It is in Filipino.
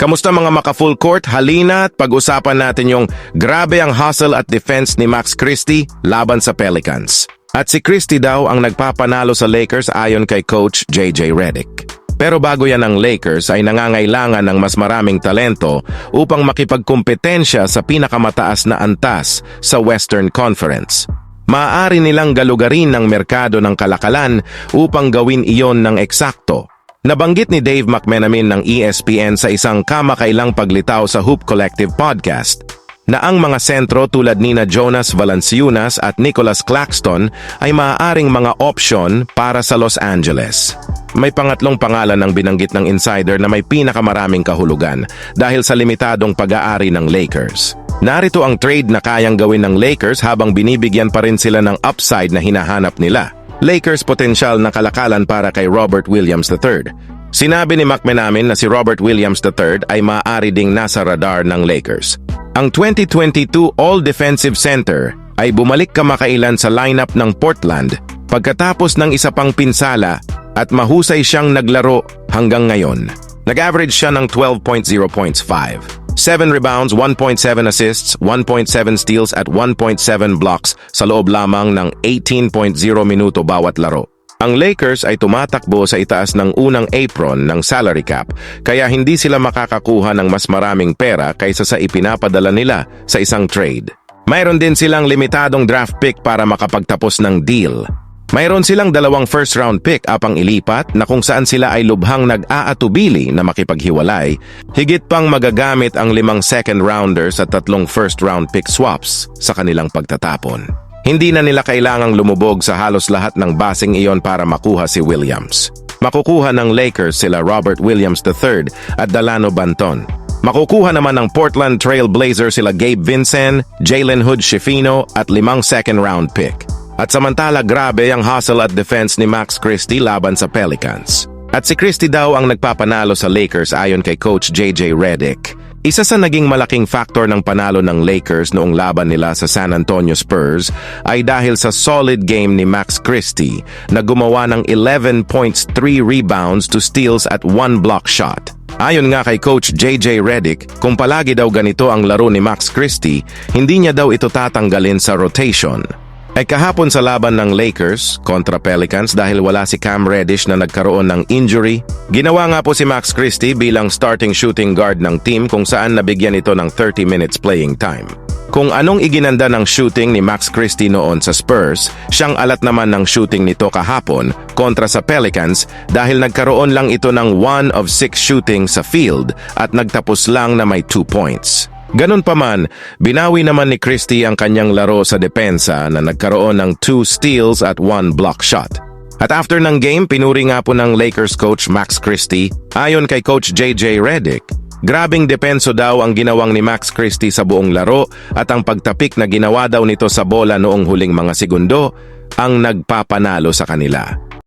Kamusta mga maka full court? Halina at pag-usapan natin yung grabe ang hustle at defense ni Max Christie laban sa Pelicans. At si Christie daw ang nagpapanalo sa Lakers ayon kay coach JJ Redick. Pero bago yan ang Lakers ay nangangailangan ng mas maraming talento upang makipagkumpetensya sa pinakamataas na antas sa Western Conference. Maaari nilang galugarin ng merkado ng kalakalan upang gawin iyon ng eksakto. Nabanggit ni Dave McMenamin ng ESPN sa isang kamakailang paglitaw sa Hoop Collective podcast na ang mga sentro tulad nina Jonas Valanciunas at Nicholas Claxton ay maaaring mga option para sa Los Angeles. May pangatlong pangalan ng binanggit ng insider na may pinakamaraming kahulugan dahil sa limitadong pag-aari ng Lakers. Narito ang trade na kayang gawin ng Lakers habang binibigyan pa rin sila ng upside na hinahanap nila. Lakers potensyal na kalakalan para kay Robert Williams III. Sinabi ni McMenamin na si Robert Williams III ay maaari ding nasa radar ng Lakers. Ang 2022 All-Defensive Center ay bumalik kamakailan sa lineup ng Portland pagkatapos ng isa pang pinsala at mahusay siyang naglaro hanggang ngayon. Nag-average siya ng 12.0 points 5. 7 rebounds, 1.7 assists, 1.7 steals at 1.7 blocks sa loob lamang ng 18.0 minuto bawat laro. Ang Lakers ay tumatakbo sa itaas ng unang apron ng salary cap kaya hindi sila makakakuha ng mas maraming pera kaysa sa ipinapadala nila sa isang trade. Mayroon din silang limitadong draft pick para makapagtapos ng deal. Mayroon silang dalawang first round pick apang ilipat na kung saan sila ay lubhang nag-aatubili na makipaghiwalay, higit pang magagamit ang limang second rounders at tatlong first round pick swaps sa kanilang pagtatapon. Hindi na nila kailangang lumubog sa halos lahat ng basing iyon para makuha si Williams. Makukuha ng Lakers sila Robert Williams III at Dalano Banton. Makukuha naman ng Portland Trail Blazers sila Gabe Vincent, Jalen Hood Schifino at limang second round pick. At samantala grabe ang hustle at defense ni Max Christie laban sa Pelicans. At si Christie daw ang nagpapanalo sa Lakers ayon kay coach JJ Redick. Isa sa naging malaking factor ng panalo ng Lakers noong laban nila sa San Antonio Spurs ay dahil sa solid game ni Max Christie na gumawa ng 11 points, 3 rebounds to steals at 1 block shot. Ayon nga kay Coach JJ Redick, kung palagi daw ganito ang laro ni Max Christie, hindi niya daw ito tatanggalin sa rotation. Ay kahapon sa laban ng Lakers kontra Pelicans dahil wala si Cam Reddish na nagkaroon ng injury, ginawa nga po si Max Christie bilang starting shooting guard ng team kung saan nabigyan ito ng 30 minutes playing time. Kung anong iginanda ng shooting ni Max Christie noon sa Spurs, siyang alat naman ng shooting nito kahapon kontra sa Pelicans dahil nagkaroon lang ito ng 1 of 6 shooting sa field at nagtapos lang na may 2 points. Ganun pa man, binawi naman ni Christie ang kanyang laro sa depensa na nagkaroon ng 2 steals at 1 block shot. At after ng game, pinuri nga po ng Lakers coach Max Christie, ayon kay coach JJ Redick, grabing depenso daw ang ginawang ni Max Christie sa buong laro at ang pagtapik na ginawa daw nito sa bola noong huling mga segundo ang nagpapanalo sa kanila.